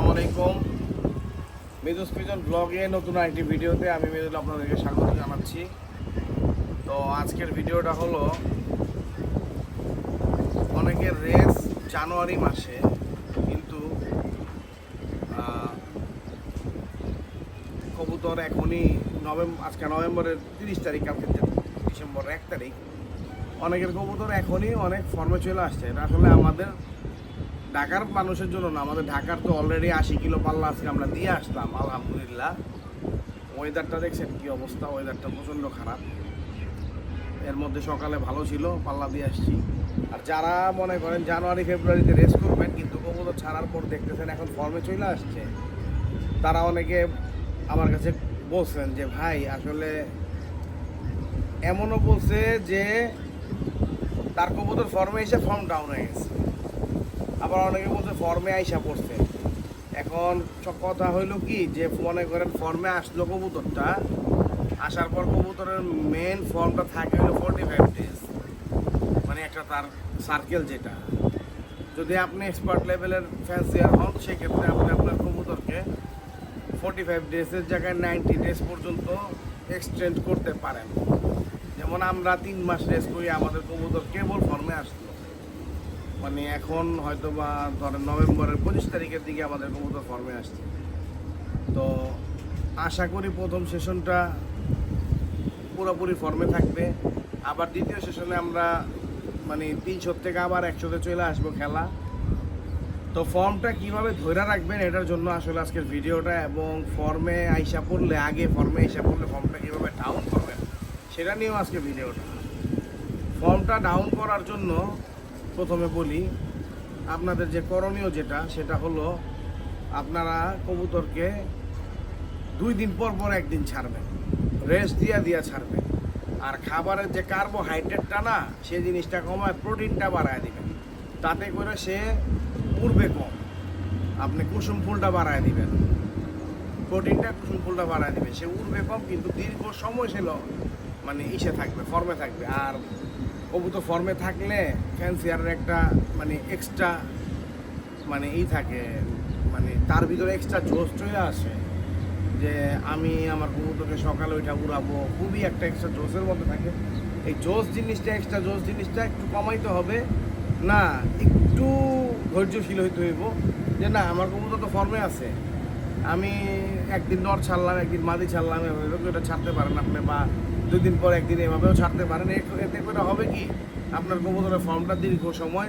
আসসালামু আলাইকুম। পিজন ব্লগে নতুন একটি ভিডিওতে আমি মেজুল আপনাদেরকে স্বাগত জানাচ্ছি। তো আজকের ভিডিওটা হলো অনেকের রেস জানুয়ারি মাসে, কিন্তু কবুতর এখনই নভেম্বর আজকে নভেম্বরের তিরিশ তারিখ, কালকে ডিসেম্বর এক তারিখ, অনেকের কবুতর এখনই অনেক ফর্মে চলে আসছে। এটা আসলে আমাদের ঢাকার মানুষের জন্য না, আমাদের ঢাকার তো অলরেডি আশি কিলো পাল্লা আজকে আমরা দিয়ে আসলাম, আলহামদুলিল্লাহ। ওয়েদারটা দেখছেন কি অবস্থা ওয়েদারটা প্রচণ্ড খারাপ। এর মধ্যে সকালে ভালো ছিল, পাল্লা দিয়ে আসছি। আর যারা মনে করেন জানুয়ারি, ফেব্রুয়ারিতে রেস করবেন, কিন্তু কবুতর ছাড়ার পর দেখতেছেন এখন ফর্মে চলে আসছে, তারা অনেকে আমার কাছে বলছেন যে, ভাই, আসলে এমনও বলছে যে, তার কবুতর ফর্মে এসে ফর্ম ডাউন হয়ে গেছে। আবার অনেকে বলছে ফর্মে আইসা পড়ছে। এখন কথা হইল কি, যে মনে করেন ফর্মে আসলো কবুতরটা, আসার পর কবুতরের মেন ফর্মটা থাকে হলো ফোর্টি ফাইভ ডেজ মানে একটা তার সার্কেল যেটা। যদি আপনি এক্সপার্ট লেভেলের ফ্যান্সিয়ার হন, সেক্ষেত্রে আপনি আপনার কবুতরকে ফোর্টি ফাইভ ডেজের জায়গায় নাইনটি ডেজ পর্যন্ত এক্সটেন্ড করতে পারেন। যেমন আমরা তিন মাস রেস করি, আমাদের কবুতর কেবল ফর্মে আসলো। মানে এখন হয়তো বা ধরেন নভেম্বরের পঁচিশ তারিখের দিকে আমাদের কবুতর ফর্মে আসছে। তো আশা করি প্রথম সেশনটা পুরোপুরি ফর্মে থাকবে। আবার দ্বিতীয় সেশনে আমরা মানে তিনশো থেকে আবার একশোতে চলে আসব খেলা। তো ফর্মটা কীভাবে ধরে রাখবেন এটার জন্য আসলে আজকের ভিডিওটা এবং ফর্মে আইসা পড়লে, আগে ফর্মে আইসা পড়লে ফর্মটা কীভাবে ডাউন করবেন, সেটা নিয়েও আজকে ভিডিওটা। ফর্মটা ডাউন করার জন্য প্রথমে বলি, আপনাদের যে করণীয় যেটা, সেটা হলো আপনারা কবুতরকে দুই দিন পর পর একদিন ছাড়বেন রেস্ট দিয়া দিয়া ছাড়বেন। আর খাবারের যে কার্বোহাইড্রেটটা না, সে জিনিসটা কমায় প্রোটিনটা বাড়ায় দিবেন। তাতে করে সে উড়বে কম। আপনি কুসুম ফুলটা বাড়ায় দিবেন। প্রোটিনটা কুসুম ফুলটা বাড়ায় দিবে সে উড়বে কম, কিন্তু দীর্ঘ সময় সে মানে ইসে থাকবে ফর্মে থাকবে। আর কবুতর ফর্মে থাকলে ফ্যান্সিয়ারের একটা মানে এক্সট্রা মানে ই থাকে মানে তার ভিতরে এক্সট্রা জোশ চলে আসে যে আমি আমার কবুতরকে সকালে ওইটা উড়াবো, খুবই একটা এক্সট্রা জোশের মধ্যে থাকে। এই জোশ জিনিসটা এক্সট্রা জোশ জিনিসটা একটু কমাইতে হবে। না, একটু ধৈর্যশীল হইতে হইব যে না, আমার কবুতর তো ফর্মে আছে। আমি একদিন নর ছাড়লাম, একদিন মাদি ছাড়লাম, এভাবে এটা ছাড়তে পারেন আপনি বা দুই দিন পর একদিন এভাবেও ছাড়তে পারেন। এতে করে হবে কি? আপনার কবুতরের ফর্মটা দীর্ঘ সময়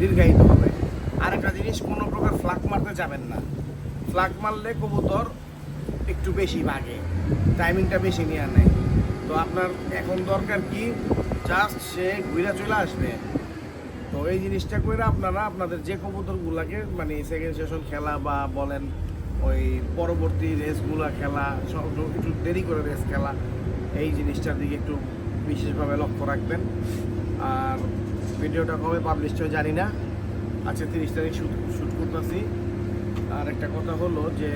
দীর্ঘায়িত হবে। আর একটা জিনিস, কোনো প্রকার ফ্লাক মারতে যাবেন না। ফ্লাক মারলে কবুতর একটু বেশি ভাগে। টাইমিংটা বেশি নিয়ে নেয়। তো আপনার এখন দরকার কি? জাস্ট সে ঘুরে চলে আসবে। তো এই জিনিসটা করে আপনারা আপনাদের যে কবুতরগুলাকে মানে সেকেন্ড সেশন খেলা বা বলেন ওই পরবর্তী রেসগুলো খেলা একটু দেরি করে রেস খেলা, এই জিনিসটার দিকে একটু বিশেষভাবে লক্ষ্য রাখবেন। আর ভিডিওটা কবে পাবলিশ হয় জানি না। আজকে তিরিশ তারিখ শ্যুট করতেছি। আর একটা কথা হলো যে,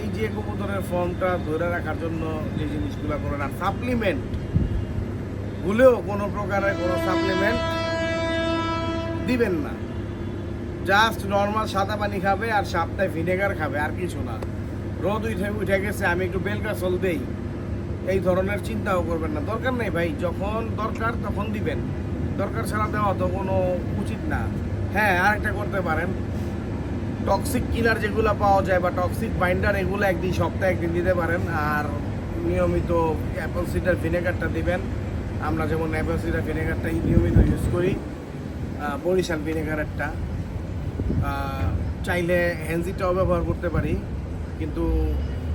এই যে কবুতরের ফর্মটা ধরে রাখার জন্য যে জিনিসগুলো করেন, আর সাপ্লিমেন্ট ভুলেও কোনো প্রকারের কোনো সাপ্লিমেন্ট দিবেন না। জাস্ট নর্মাল সাদা পানি খাবে আর সাপ্তাহে ভিনেগার খাবে, আর কিছু না। রোদ উঠে উঠে গেছে, আমি একটু বেলকা চল দেই এই ধরনের চিন্তাও করবেন না। দরকার নেই ভাই, যখন দরকার তখন দিবেন। দরকার ছাড়া দেওয়া তো কোনো উচিত না। হ্যাঁ আরেকটা করতে পারেন। টক্সিক কিলার যেগুলো পাওয়া যায় বা টক্সিক বাইন্ডার এগুলো একদিন সপ্তাহে একদিন দিতে পারেন। আর নিয়মিত অ্যাপল সিডার ভিনেগারটা দিবেন। আমরা যেমন অ্যাপল সিডার ভিনেগারটা নিয়মিত ইউজ করি। বরিশাল ভিনেগারেরটা চাইলে হ্যান্সিটাও ব্যবহার করতে পারি, কিন্তু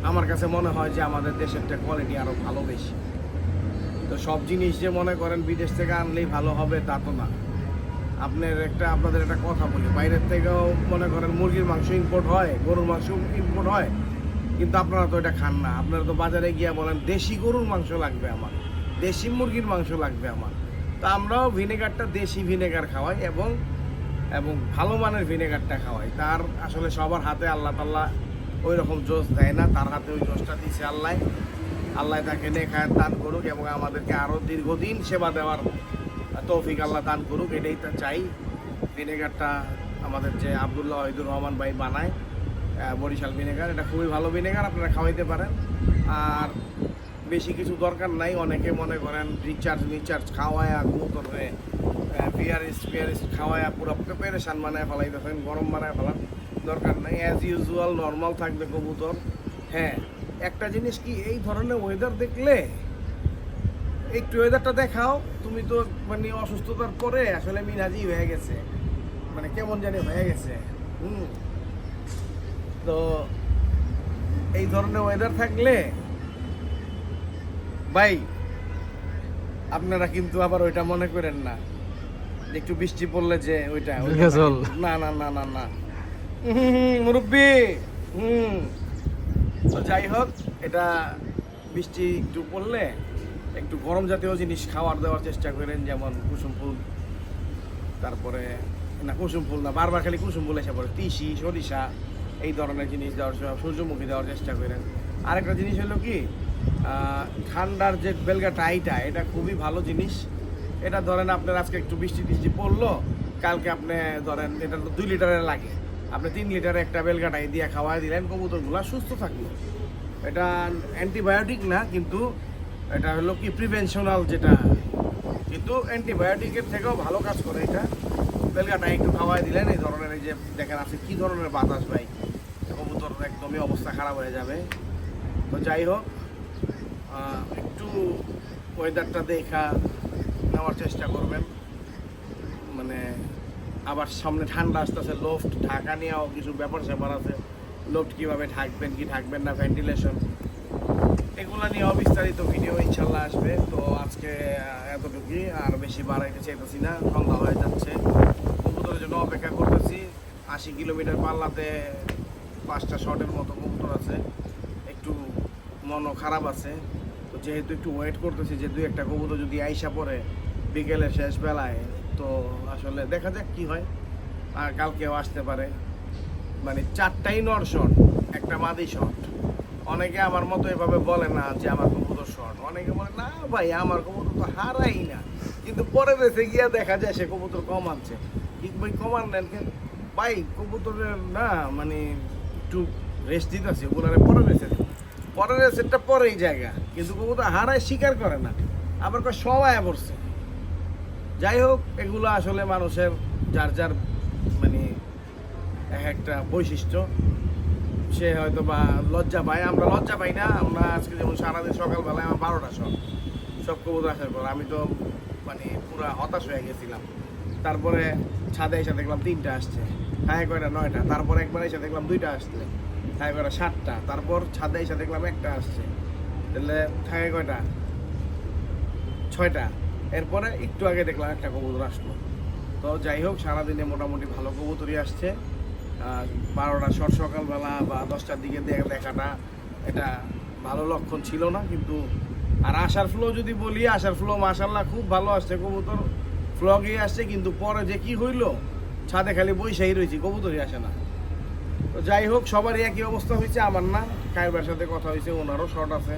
আমার কাছে মনে হয় যে আমাদের দেশেরটা কোয়ালিটি আরও ভালো বেশি। তো সব জিনিস যে মনে করেন বিদেশ থেকে আনলেই ভালো হবে, তা তো না। আপনার একটা, আপনাদের একটা কথা বলি, বাইরের থেকেও মনে করেন মুরগির মাংস ইম্পোর্ট হয়, গরুর মাংস ইম্পোর্ট হয়, কিন্তু আপনারা তো এটা খান না। আপনারা তো বাজারে গিয়ে বলেন, দেশি গরুর মাংস লাগবে আমার, দেশি মুরগির মাংস লাগবে আমার। তো আমরাও ভিনেগারটা দেশি ভিনেগার খাওয়াই এবং এবং ভালো মানের ভিনেগারটা খাওয়াই তার আসলে সবার হাতে আল্লাহ তাল্লাহ ওই রকম জোশ দেয় না, তার হাতে ওই জোশটা দিছে আল্লাহ। আল্লাহ তাকে নেখায় দান করুক এবং আমাদেরকে আরও দীর্ঘদিন সেবা দেওয়ার তৌফিক আল্লাহ দান করুক, এটাই তা চাই। ভিনেগারটা আমাদের যে আবদুল্লাহ ওহিদুর রহমান ভাই বানায় বরিশাল ভিনেগার, এটা খুবই ভালো ভিনেগার, আপনারা খাওয়াইতে পারেন। আর বেশি কিছু দরকার নাই, অনেকে মনে করেন রিচার্জ মিচার্জ খাওয়ায় আর খাওয়ায়া কবুতরে পিয়ারিস খাওয়ায়া পুরো প্রিপারেশান বানায় গরম বানায় দরকার অ্যাজ ইউজুয়াল নর্মাল থাকবে কবুতর। হ্যাঁ একটা জিনিস কি, এই ধরনের ওয়েদার দেখলে একটু ওয়েদারটা দেখাও। তুমি তো মানে অসুস্থতার পরে আসলে মিনাজি হয়ে গেছে। মানে কেমন জানি হয়ে গেছে। হুম। তো এই ধরনের ওয়েদার থাকলে ভাই, আপনারা কিন্তু আবার ওইটা মনে করেন না। একটু বৃষ্টি পড়লে যে ওইটা। না না না না না। মুরব্বি হুম। তো যাই হোক এটা বৃষ্টি একটু পড়লে একটু গরম জাতীয় জিনিস খাওয়ার দেওয়ার চেষ্টা করেন যেমন কুসুম ফুল তারপরে না কুসুম ফুল না বারবার খালি কুসুম ফুল এসে পড়ে। তিসি সরিষা এই ধরনের জিনিস দেওয়ার সূর্যমুখী দেওয়ার চেষ্টা করেন। আরেকটা জিনিস হলো কি আহ, ঠান্ডার যে বেলগাটা এইটা এটা খুবই ভালো জিনিস। এটা ধরেন আপনার আজকে একটু বৃষ্টি টিষ্টি পড়ল, কালকে আপনি ধরেন এটা তো দুই লিটারের লাগে। আপনি তিন লিটারে একটা বেলগাটাই দিয়ে খাওয়াই দিলেন, কবুতরগুলো সুস্থ থাকল। এটা অ্যান্টিবায়োটিক না, কিন্তু এটা হলো কি প্রিভেনশনাল যেটা। কিন্তু অ্যান্টিবায়োটিকের থেকেও ভালো কাজ করে এটা। বেলগাটা একটু খাওয়াই দিলেন, এই ধরনের এই যে দেখেন আছে কি ধরনের বাতাস ভাই। কবুতর একদমই অবস্থা খারাপ হয়ে যাবে। তো যাই হোক একটু ওয়েদারটা দেখা নেওয়ার চেষ্টা করবেন। মানে আবার সামনে ঠান্ডা আসতেছে লোফট ঢাকা নিয়েও কিছু ব্যাপার স্যাপার আছে। লোফট কীভাবে ঢাকবেন, কি ঢাকবেন না ভেন্টিলেশন এগুলো নিয়ে অবিস্তারিত ভিডিও ইনশাল্লাহ আসবে। তো আজকে এতটুকুই, আর বেশি বাড়াইতে চাইতেছি না। সন্ধ্যা হয়ে যাচ্ছে। কবুতরের জন্য অপেক্ষা করতেছি। আশি কিলোমিটার পাল্লাতে পাঁচটা শটের মতো কবুতর আছে। একটু মনও খারাপ আছে। তো যেহেতু একটু ওয়েট করতেছি যে দুই একটা কবুতর যদি আইসা পড়ে বিকেলে শেষ বেলায়, তো আসলে দেখা যাক কি হয়। আর কালকেও আসতে পারে। মানে চারটাই নর শট, একটা মাদি শট। অনেকে আমার মতো এভাবে বলে না যে আমার কবুতর শট। অনেকে বলে, না ভাই, আমার কবুতর তো হারাই না। কিন্তু পরে রেসে গিয়া দেখা যায় সে কবুতর কম আনছে ঠিক ভাই কমান নেন? ভাই, কবুতরের না মানে একটু রেস্ট দিতেছে ওগুলারে পরে রেসে পরে রেসেরটা পরেই জায়গা। কিন্তু কবুতর হারায় স্বীকার করে না। আবার সবাই পড়ছে। যাই হোক এগুলো আসলে মানুষের যার যার মানে এক একটা বৈশিষ্ট্য। সে হয়তো বা লজ্জা পায়। আমরা লজ্জা পাই না। আমরা আজকে যেমন সারাদিন সকালবেলায় আমার বারোটা সব সব কবুতর আসার পর আমি তো মানে পুরো হতাশ হয়ে গেছিলাম। তারপরে ছাদে এসে দেখলাম তিনটা আসছে। হ্যাঁ কয়টা, নয়টা। তারপর একবার এসে দেখলাম দুইটা আসছে। হ্যাঁ কয়টা, সাতটা। তারপর ছাদে এসে দেখলাম একটা আসছে। তাহলে থাকে কয়টা? ছয়টা। এরপরে একটু আগে দেখলাম একটা কবুতর আসলো। তো যাই হোক, সারাদিনে মোটামুটি ভালো কবুতরই আসছে। বারোটা শট সকালবেলা বা দশটার দিকে দেখাটা এটা ভালো লক্ষণ ছিল না, কিন্তু আর আসার ফ্লো যদি বলি, আসার ফ্লো মাসাল্লাহ খুব ভালো আসছে কবুতর। ফ্লগেই আসছে, কিন্তু পরে যে কি হইল, ছাদে খালি বৈশাহী রয়েছে, কবুতরই আসে না। তো যাই হোক, সবারই একই অবস্থা হয়েছে, আমার না। ভাইয়ের সাথে কথা হয়েছে, ওনারও শর্ট আছে।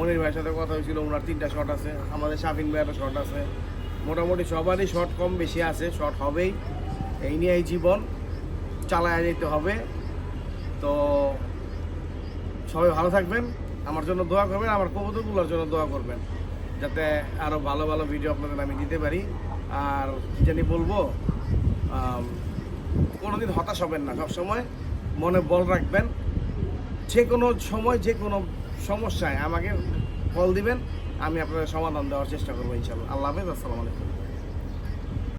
মনির ভাইয়ের সাথে কথা হয়েছিল, ওনার তিনটা শট আছে, আমাদের শাফিন ভাইয়েরও শট আছে। মোটামুটি সবারই শট কম বেশি আছে শট হবেই। এই নিয়েই জীবন চালায় যেতে হবে। তো সবাই ভালো থাকবেন, আমার জন্য দোয়া করবেন, আমার কবুতরগুলোর জন্য দোয়া করবেন, যাতে আরও ভালো ভালো ভিডিও আপনাদের আমি দিতে পারি। আর কি জানি বলব কোনোদিন হতাশ হবেন না, সবসময় মনে বল রাখবেন। যে কোনো সময়, যে কোনো সমস্যায় আমাকে কল দিবেন, আমি আপনাদের সমাধান দেওয়ার চেষ্টা করব ইনশাল্লাহ আল্লাহ হাফেজ, আসসালামু আলাইকুম।